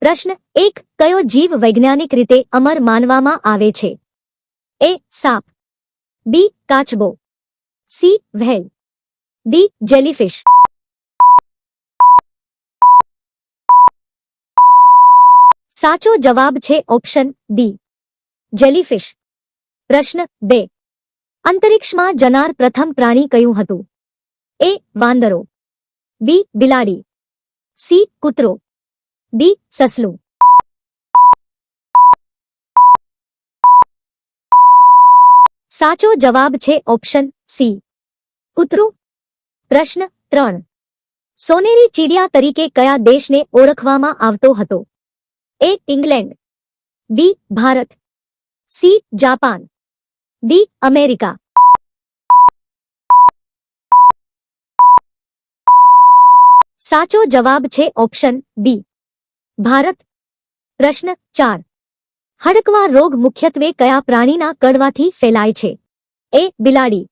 પ્રશ્ન એક, કયો જીવ વૈજ્ઞાનિક રીતે અમર માનવામાં આવે છે? એ, સાપ. બી, કાચબો. C, whale. D, jellyfish. સાચો જવાબ છે ઓપ્શન ડી, જેલીફિશ. પ્રશ્ન બે, અંતરિક્ષમાં જનાર પ્રથમ પ્રાણી કયું હતું? એ, વાંદરો. બી, બિલાડી. સી, કૂતરો. ડી સસલું સાચો જવાબ છે ઓપ્શન સી ઉતરું પ્રશ્ન ત્રણ સોનેરી ચીડિયા તરીકે કયા દેશને ઓળખવામાં આવતો હતો A England B Bharat C Japan D America સાચો જવાબ છે ઓપ્શન બી ભારત. પ્રશ્ન ચાર. હડકવા રોગ મુખ્યત્વે કયા પ્રાણીના કડવાથી ફેલાય છે? એ, બિલાડી.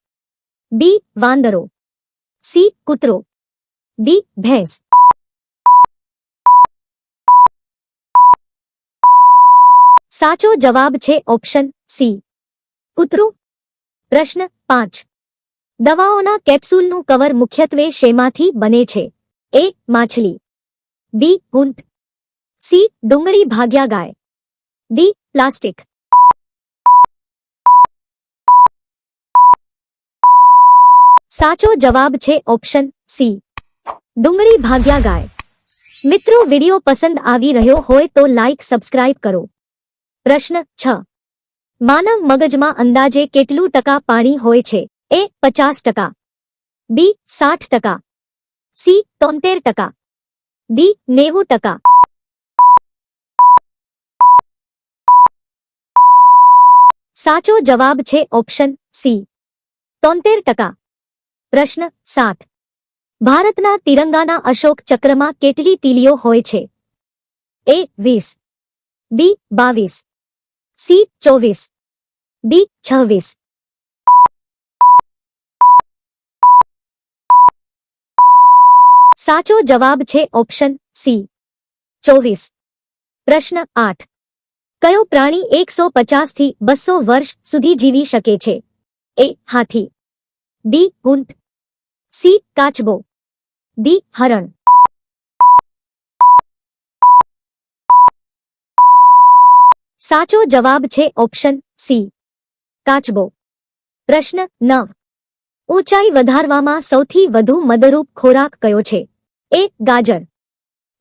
બી, વાંદરો. સી, કૂતરો. ડી, ભેંસ. સાચો જવાબ છે ઓપ્શન સી. કૂતરો. પ્રશ્ન પાંચ. દવાઓના કેપ્સ્યુલનું કવર મુખ્યત્વે શેમાંથી બને છે? એ, માછલી. બી ઊંટ સી ડુંગળી ભાગ્યા ગાય ડી પ્લાસ્ટિક સાચો જવાબ છે ઓપ્શન સી ડુંગળી ભાગ્યા ગાય મિત્રો વિડિયો પસંદ આવી રહ્યો હોય તો લાઈક સબસ્ક્રાઇબ કરો પ્રશ્ન છ માનવ મગજમાં અંદાજે કેટલું ટકા પાણી હોય છે એ પચાસ ટકા બી સાઠ ટકા સી તોતેર ટકા ડી નેવું ટકા સાચો જવાબ છે ઓપ્શન સી. તોતેર ટકા. પ્રશ્ન સાત. ભારતના તિરંગાના અશોક ચક્રમાં કેટલી તીલીઓ હોય છે? એ વીસ. બી બાવીસ. સી ચોવીસ. ડી છવ્વીસ. સાચો જવાબ છે ઓપ્શન સી. ચોવીસ. પ્રશ્ન આઠ. કયો પ્રાણી એકસો પચાસથી બસો વર્ષ સુધી જીવી શકે છે? એ, હાથી. બી ઊંટ સી, કાચબો. ડી, હરણ. સાચો જવાબ છે ઓપ્શન સી, કાચબો. પ્રશ્ન નવ ઊંચાઈ વધારવામાં સૌથી વધુ મદરૂપ ખોરાક કયો છે? એ, ગાજર.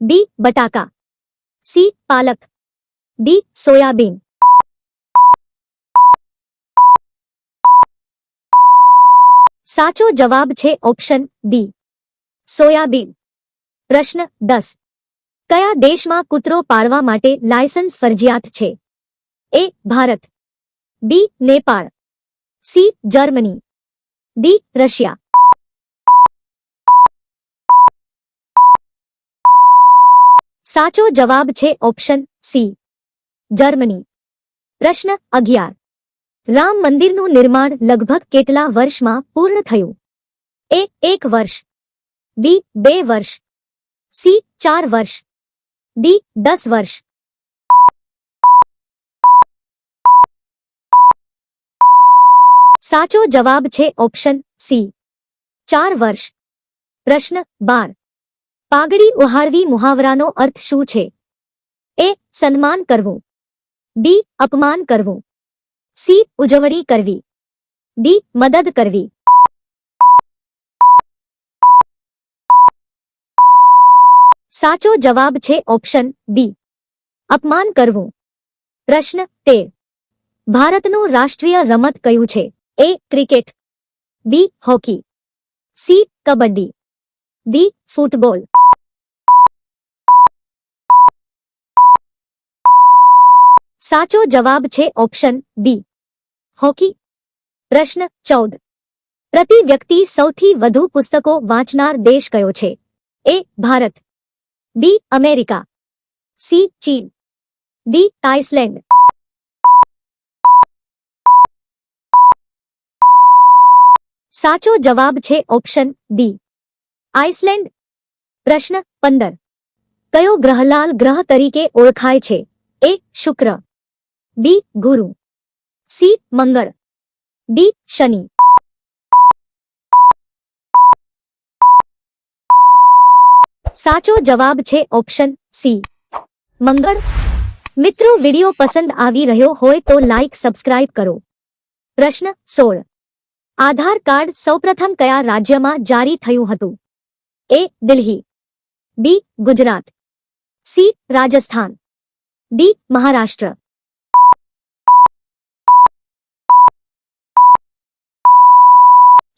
બી, બટાકા. સી, પાલક. ડી સોયાબીન સાચો જવાબ છે ઓપ્શન ડી સોયાબીન પ્રશ્ન દસ કયા દેશમાં કૂતરો પાળવા માટે લાયસન્સ ફરજિયાત છે? A Bharat. B Nepal. C Germany. D Russia. સાચો જવાબ છે ઓપ્શન સી જર્મની. પ્રશ્ન અગિયાર. રામ મંદિરનું નિર્માણ લગભગ કેટલા વર્ષમાં પૂર્ણ થયું? એ એક વર્ષ. બી બે વર્ષ. સી ચાર વર્ષ. ડી દસ વર્ષ. સાચો જવાબ છે ઓપ્શન સી. ચાર વર્ષ. પ્રશ્ન બાર. પાઘડી ઉહાળવી મુહાવરાનો અર્થ શું છે? એ સન્માન કરવું. બી અપમાન કરવું સી ઉજવણી કરવી ડી મદદ કરવી સાચો જવાબ છે ઓપ્શન બી અપમાન કરવું પ્રશ્ન તેર ભારતનું રાષ્ટ્રીય રમત કયું છે A cricket B hockey C kabaddi D football સાચો જવાબ છે ઓપ્શન બી હોકી. પ્રશ્ન ચૌદ. પ્રતિ વ્યક્તિ સૌથી વધુ પુસ્તકો વાંચનાર દેશ કયો છે? A Bharat. B America. C ચીન. D Iceland. સાચો જવાબ છે ઓપ્શન ડી આઇસલેન્ડ. પ્રશ્ન પંદર. કયો ગ્રહલાલ ગ્રહ તરીકે ઓળખાય છે? એ શુક્ર. બી ગુરુ સી મંગળ ડી શનિ સાચો જવાબ છે ઓપ્શન સી મંગળ મિત્રો વિડિયો પસંદ આવી રહ્યો હોય તો લાઈક સબસ્ક્રાઇબ કરો પ્રશ્ન સોળ આધાર કાર્ડ સૌપ્રથમ કયા રાજ્યમાં જારી થયું હતું A Delhi B Gujarat C Rajasthan D Maharashtra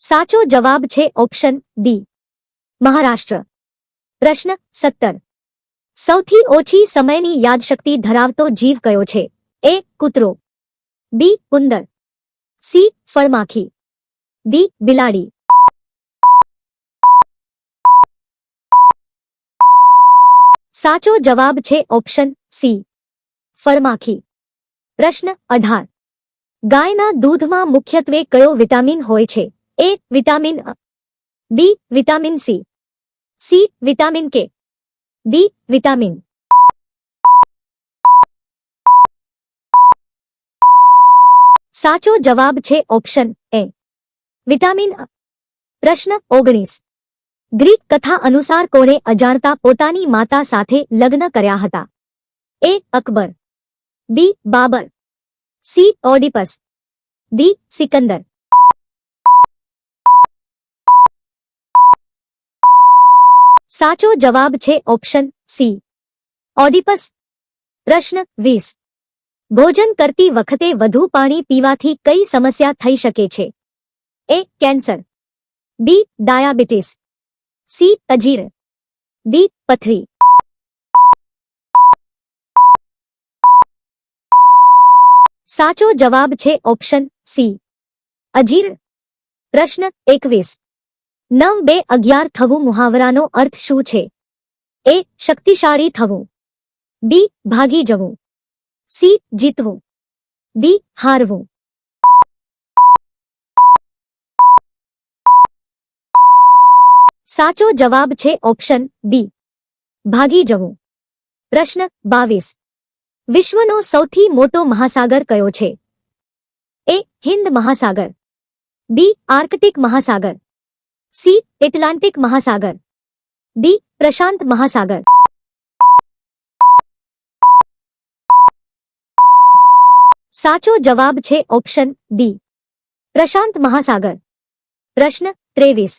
સાચો જવાબ છે ઓપ્શન ડી. મહારાષ્ટ્ર. પ્રશ્ન સત્તર. સૌથી ઓછી સમયની યાદશક્તિ ધરાવતો જીવ કયો છે? એ કૂતરો. બી ઉંદર. સી ફળમાખી. ડી બિલાડી. સાચો જવાબ છે ઓપ્શન સી. ફળમાખી. પ્રશ્ન અઢાર. ગાયના દૂધમાં મુખ્યત્વે કયો વિટામિન હોય છે? A vitamin B vitamin C C vitamin K D vitamin સાચો જવાબ છે ઓપ્શન એ વિટામિન પ્રશ્ન ઓગણીસ. ગ્રીક કથા અનુસાર કોણે અજાણતા પોતાની માતા સાથે લગ્ન કર્યા હતા. A Akbar. B Babur. C Oedipus. D Sikandar. સાચો જવાબ છે ઓપ્શન સી. ઓડિપસ. પ્રશ્ન વીસ. ભોજન કરતી વખતે વધુ પાણી પીવાથી કઈ સમસ્યા થઈ શકે છે? A, cancer. B, diabetes. C, અજીર. D, પથરી. સાચો જવાબ છે ઓપ્શન સી. અજીર. પ્રશ્ન એકવીસ. નવ બે અગિયાર થવું મુહાવરાનો અર્થ શું છે? એ શક્તિશાળી થવું. બી ભાગી જવું. સી જીતવું. ડી હારવું. સાચો જવાબ છે ઓપ્શન બી. ભાગી જવું. પ્રશ્ન બાવીસ. વિશ્વનો સૌથી મોટો મહાસાગર કયો છે? એ હિન્દ મહાસાગર. બી આર્કટિક મહાસાગર. સી એટલાન્ટિક મહાસાગર ડી પ્રશાંત મહાસાગર સાચો જવાબ છે ઓપ્શન ડી પ્રશાંત મહાસાગર પ્રશ્ન ત્રેવીસ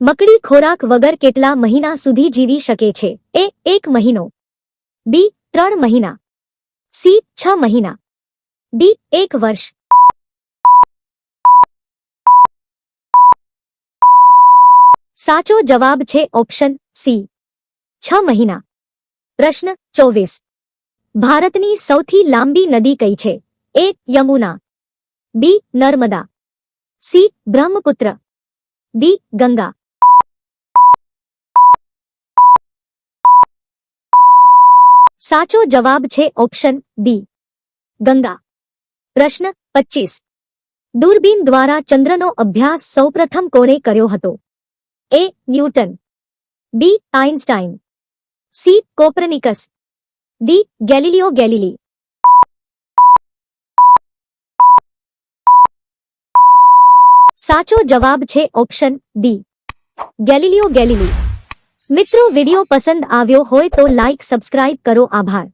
મકડી ખોરાક વગર કેટલા મહિના સુધી જીવી શકે છે એ એક મહિનો બી ત્રણ મહિના સી છ મહિના ડી એક વર્ષ સાચો જવાબ છે ઓપ્શન સી. છ મહિના. પ્રશ્ન ચોવીસ. ભારતની સૌથી લાંબી નદી કઈ છે? A Yamuna. B Narmada. C Brahmaputra. D Ganga. સાચો જવાબ છે ઓપ્શન ડી. ગંગા. પ્રશ્ન પચીસ. દૂરબીન દ્વારા ચંદ્રનો અભ્યાસ સૌપ્રથમ કોણે કર્યો હતો? A Newton B Einstein C Copernicus D Galileo Galilei સાચો જવાબ છે ઓપ્શન ડી ગેલિલિયો ગેલિલી મિત્રો વિડિયો પસંદ આવ્યો હોય તો લાઈક સબસ્ક્રાઇબ કરો આભાર